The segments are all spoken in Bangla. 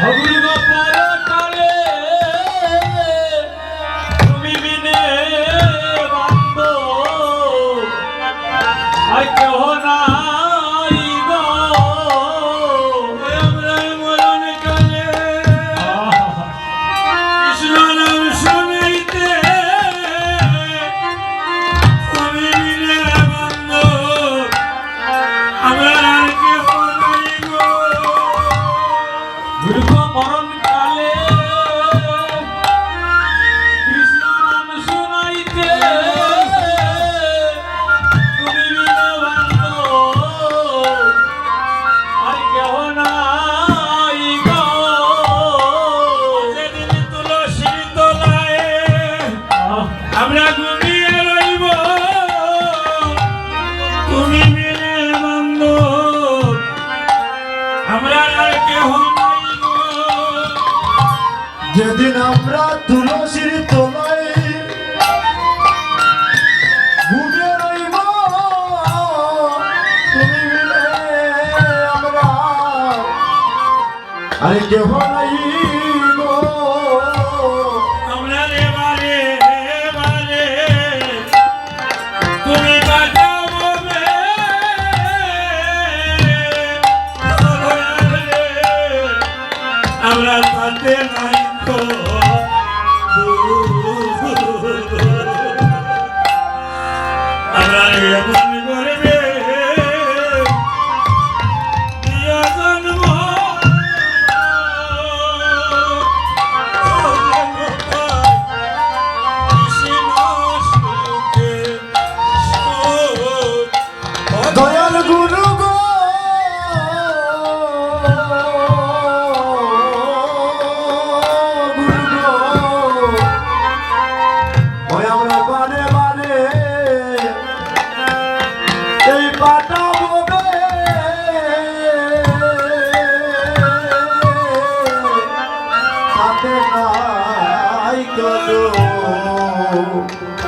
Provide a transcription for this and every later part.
ভগবান যেদিন আমরা তুলসীর তোলাই ঘুরে রইব তুমি মিলে আমরা। আরে কেহ নাই Abraçate na Oh amor.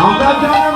আমরা নিয়া